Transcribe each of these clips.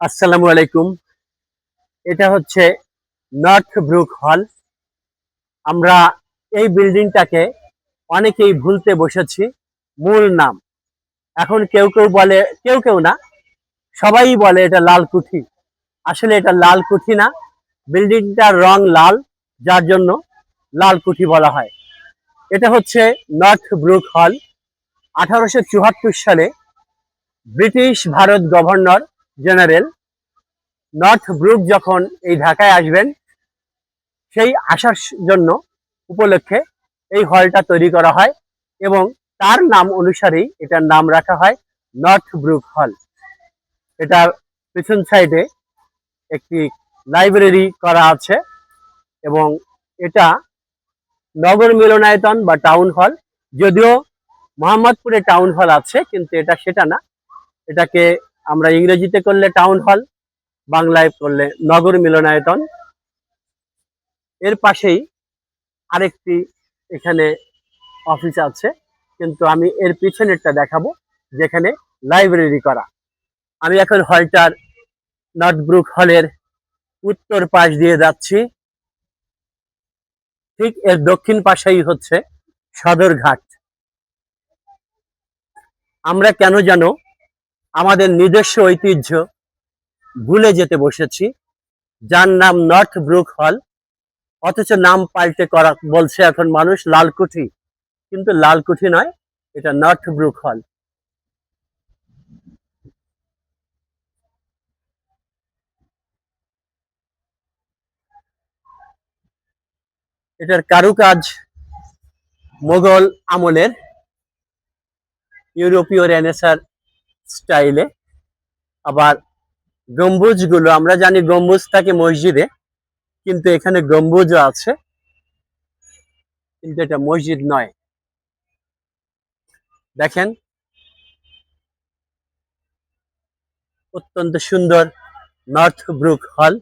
আসসালামু আলাইকুম। এটা হচ্ছে নর্থ ব্রুক হল আমরা এই বিল্ডিংটাকে অনেকেই ভুলতে বসেছি, মূল নাম। এখন কেউ কেউ বলে, কেউ কেউ না, সবাই বলে এটা লাল কুঠি। আসলে এটা লাল কুঠি না, বিল্ডিংটার রং লাল, যার জন্য লাল কুঠি বলা হয়। এটা হচ্ছে নর্থ ব্রুক হল আঠারোশো চুয়াত্তর সালে British Bharat governor general, Northbrook যখন এই ঢাকায় আসবেন, সেই আসার জন্য উপলক্ষে এই হলটা তৈরি করা হয় এবং তার নাম অনুসারেই এটার নাম রাখা হয় নর্থ ব্রুক হল। এটার পিছন সাইডে একটি লাইব্রেরি করা আছে এবং এটা নগর মিলনায়তন বা টাউন হল যদিও মোহাম্মদপুরে টাউন হল আছে, কিন্তু এটা সেটা না। এটাকে আমরা ইংরেজিতে করলে টাউন হল বাংলায় করলে নগর মিলনায়তন। এর পাশেই আরেকটি এখানে অফিস আছে, কিন্তু আমি এর পিছনেরটা দেখাবো, যেখানে লাইব্রেরি করা। আমি এখন হলটার নর্থব্রুক হলের উত্তর পাশ দিয়ে যাচ্ছি। ঠিক এর দক্ষিণ পাশেই হচ্ছে সদরঘাট। আমরা কেন জানো আমাদের নিজস্ব ঐতিহ্য ভুলে যেতে বসেছি। যার নাম নর্থ ব্রুক হল অথচ নাম পাল্টে করা বলছে এখন মানুষ লালকুঠি, কিন্তু লালকুঠি নয়, এটা নর্থ ব্রুক হল এটার কারুকাজ মোগল আমলের ইউরোপীয় রেনেসার স্টাইলে। আবার গম্বুজগুলো, আমরা জানি গম্বুজ থাকে মসজিদে, কিন্তু এখানে গম্বুজও আছে। কিন্তু এটা মসজিদ নয়। দেখেন। অত্যন্ত সুন্দর নর্থ ব্রুক হল।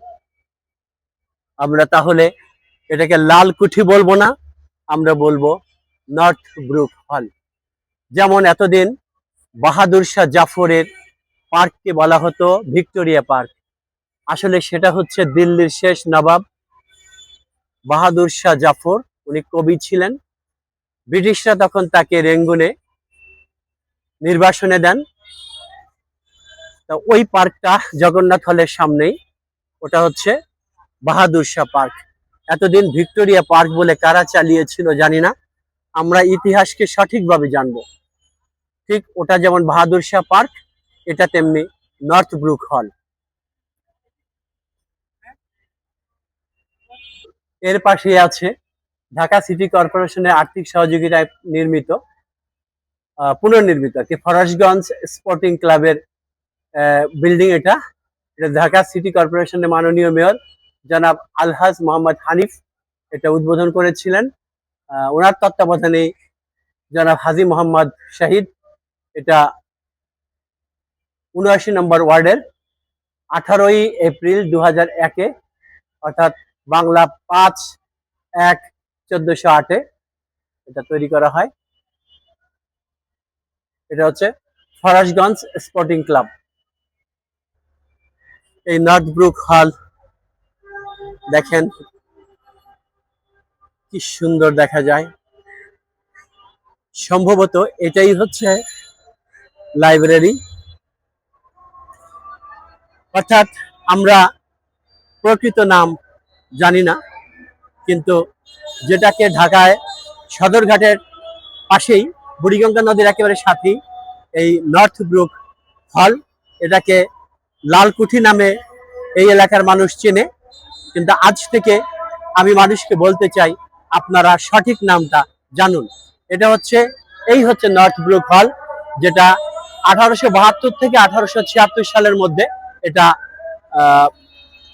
আমরা তাহলে এটাকে লাল কুঠি বলব না, আমরা বলব নর্থ ব্রুক হল। যেমন এতদিন বাহাদুর শাহ জাফরের পার্ককে বলা হতো ভিক্টোরিয়া পার্ক। আসলে সেটা হচ্ছে দিল্লির শেষ নবাব বাহাদুর শাহ জাফর। উনি কবি ছিলেন। ব্রিটিশরা তখন তাকে রেঙ্গুনে নির্বাসনে দেন। তা ওই পার্কটা জগন্নাথ হলের সামনেই। ওটা হচ্ছে বাহাদুর শাহ পার্ক। এতদিন ভিক্টোরিয়া পার্ক বলে কারা চালিয়েছিল জানি না। আমরা ইতিহাসকে সঠিকভাবে জানব। ঠিক ওটা যেমন বাহাদুর শাহ পার্ক, এটা তেমনি নর্থ ব্রুক হল। এর পাশে আছে ঢাকা সিটি কর্পোরেশনের আর্থিক সহযোগিতায় নির্মিত পুনর্নির্মিত কি ফরাসগঞ্জ স্পোর্টিং ক্লাবের বিল্ডিং এটা। এটা ঢাকা সিটি কর্পোরেশনের মাননীয় মেয়র জনাব আলহাজ মোহাম্মদ হানিফ এটা উদ্বোধন করেছিলেন। ওনার তত্ত্বাবধানে জনাব হাজি মোহাম্মদ শাহিদ এটা উনআশি নম্বর ওয়ার্ডের আঠারোই এপ্রিল দু হাজার একে, অর্থাৎ বাংলা পাঁচ এক চোদ্দশো আটে এটা তৈরি করা হয়। এটা হচ্ছে ফরাসগঞ্জ স্পোর্টিং ক্লাব। এই নর্থ ব্রুক হল দেখেন কি সুন্দর দেখা যায়। সম্ভবত এটাই হচ্ছে লাইব্রেরি। অর্থাৎ আমরা প্রকৃত নাম জানি না, কিন্তু যেটাকে ঢাকায় সদরঘাটের পাশেই বুড়িগঙ্গা নদীর একেবারে সাথেই এই নর্থ ব্রুক হল এটাকে লালকুঠি নামে এই এলাকার মানুষ চেনে। কিন্তু আজ থেকে আমি মানুষকে বলতে চাই, আপনারা সঠিক নামটা জানুন। এটা হচ্ছে, এই হচ্ছে নর্থ ব্রুক হল যেটা আঠারোশো বাহাত্তর থেকে আঠারোশো ছিয়াত্তর সালের মধ্যে এটা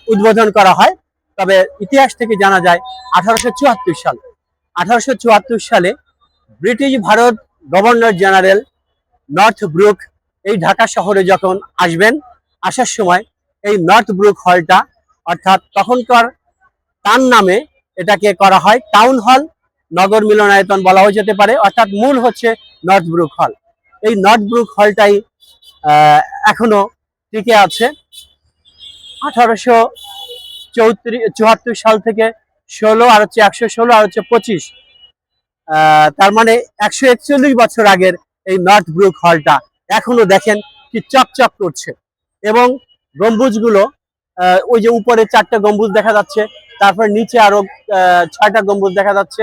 উদ্বোধন করা হয়। তবে ইতিহাস থেকে জানা যায় আঠারোশো চুয়াত্তর সাল। আঠারোশো চুয়াত্তর সালে British Bharat governor general Northbrook এই ঢাকা শহরে যখন আসবেন, আসার সময় এই নর্থ ব্রুক হলটা, অর্থাৎ তখনকার তার নামে এটাকে করা হয় টাউন হল। নগর মিলনায়তন বলা হয়ে যেতে পারে, অর্থাৎ মূল হচ্ছে নর্থ ব্রুক হল। এই নর্থ ব্রুক হলটাই এখনও টিকে আছে। আঠারোশো চৌত্রিশ সাল থেকে ষোলো আর হচ্ছে একশো ষোলো আর হচ্ছে পঁচিশ। তার মানে একশো একচল্লিশ বছর আগের এই নর্থ ব্রুক হলটা এখনও দেখেন কি চকচক করছে। এবং গম্বুজগুলো ওই যে উপরে চারটা গম্বুজ দেখা যাচ্ছে, তারপর নিচে আরও ছয়টা গম্বুজ দেখা যাচ্ছে।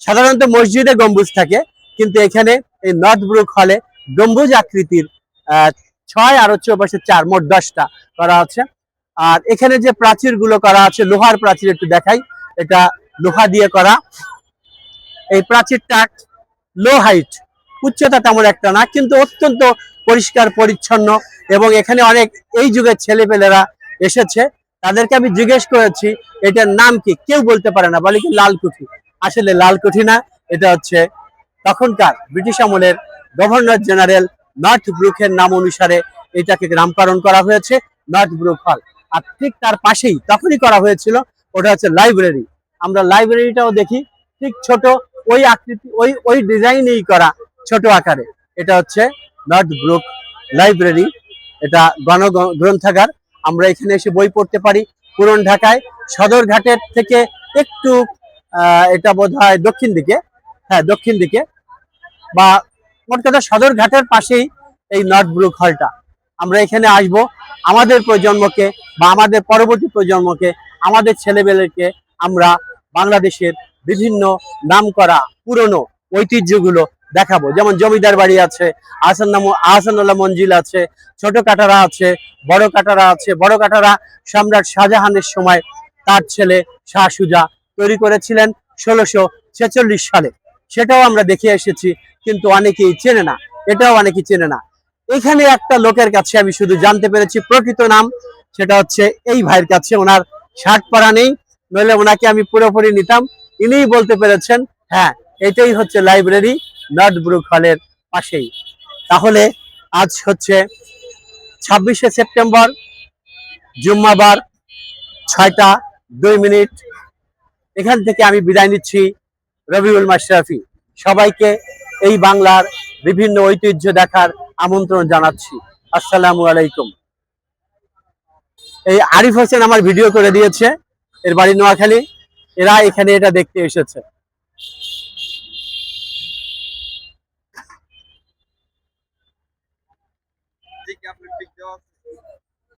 সাধারণত মসজিদে গম্বুজ থাকে, কিন্তু এখানে এই নর্থ ব্রুক হলে গম্বুজ আকৃতির ছয় আর হচ্ছে পাশে চার, মোট দশটা করা আছে আর এখানে যে প্রাচীরগুলো করা আছে, লোহার প্রাচীর একটু দেখাই। এটা লোহা দিয়ে করা। এই প্রাচীরটা লো হাইট উচ্চতা তেমন একটা না, কিন্তু অত্যন্ত পরিষ্কার, পরিচ্ছন্ন এবং এখানে অনেক এই যুগের ছেলেপেলেরা এসেছে। তাদেরকে আমি জিজ্ঞেস করেছি, এটার নাম কি? কেউ বলতে পারে না, বলে কি লালকুঠি? আসলে লালকুঠি না, এটা হচ্ছে তখনকার ব্রিটিশ আমলের গভর্নর জেনারেল নর্থ ব্রুকের নাম অনুসারে এটাকে নামকরণ করা হয়েছে, নর্থ ব্রুক হল। আর ঠিক তার পাশেই তখনই করা হয়েছিল, ওটা হচ্ছে লাইব্রেরি। আমরা লাইব্রেরিটাও দেখি, ঠিক ছোট, ওই আকৃতি, ওই ওই ডিজাইনেই করা ছোট আকারে। এটা হচ্ছে নর্থ ব্রুক লাইব্রেরি, এটা গণ গ্রন্থাগার আমরা এখানে এসে বই পড়তে পারি। পুরন ঢাকায় সদরঘাটের থেকে একটু এটা বোধ হয় দক্ষিণ দিকে হ্যাঁ দক্ষিণ দিকে। বা কথা সদরঘাটের পাশেই এই নর্থ ব্রুক হলটা। আমরা এখানে আসব আমাদের প্রজন্মকে বা আমাদের পরবর্তী প্রজন্মকে, আমাদের ছেলেবেলেকে আমরা বাংলাদেশের বিভিন্ন নামকরা পুরনো ঐতিহ্যগুলো দেখাবো। যেমন জমিদার বাড়ি আছে আহসান আহসানুল্লাহ মঞ্জিল আছে, ছোট কাটারা আছে, বড় কাটারা আছে। বড় কাটারা সম্রাট শাহজাহানের সময় তার ছেলে শাহ সুজা তৈরি করেছিলেন ষোলোশো ছেচল্লিশ সালে। সেটাও আমরা দেখে এসেছি, কিন্তু অনেকেই চেনে না, এটাও অনেকেই চেনে না। এখানে একটা লোকের কাছে আমি শুধু জানতে পেরেছি প্রকৃত নাম, সেটা হচ্ছে এই ভাইয়ের কাছে, ওনার ষাট পরা নেই, নইলে ওনাকে আমি পুরোপুরি নিতাম। ইনিই বলতে পেরেছেন হ্যাঁ এটাই হচ্ছে লাইব্রেরি নর্থ ব্রুক হলের পাশেই। তাহলে আজ হচ্ছে ছাব্বিশে সেপ্টেম্বর, জুম্মাবার, ছয়টা দুই মিনিট। এখান থেকে আমি বিদায় নিচ্ছি। রবিউল মাশরাফি, সবাইকে এই বাংলার বিভিন্ন ঐতিহ্য দেখার আমন্ত্রণ জানাচ্ছি। আসসালামু আলাইকুম। এই আরিফ হোসেন আমার ভিডিও করে দিয়েছে, এর বাড়ি নোয়াখালী, এরা এখানে এটা দেখতে এসেছে।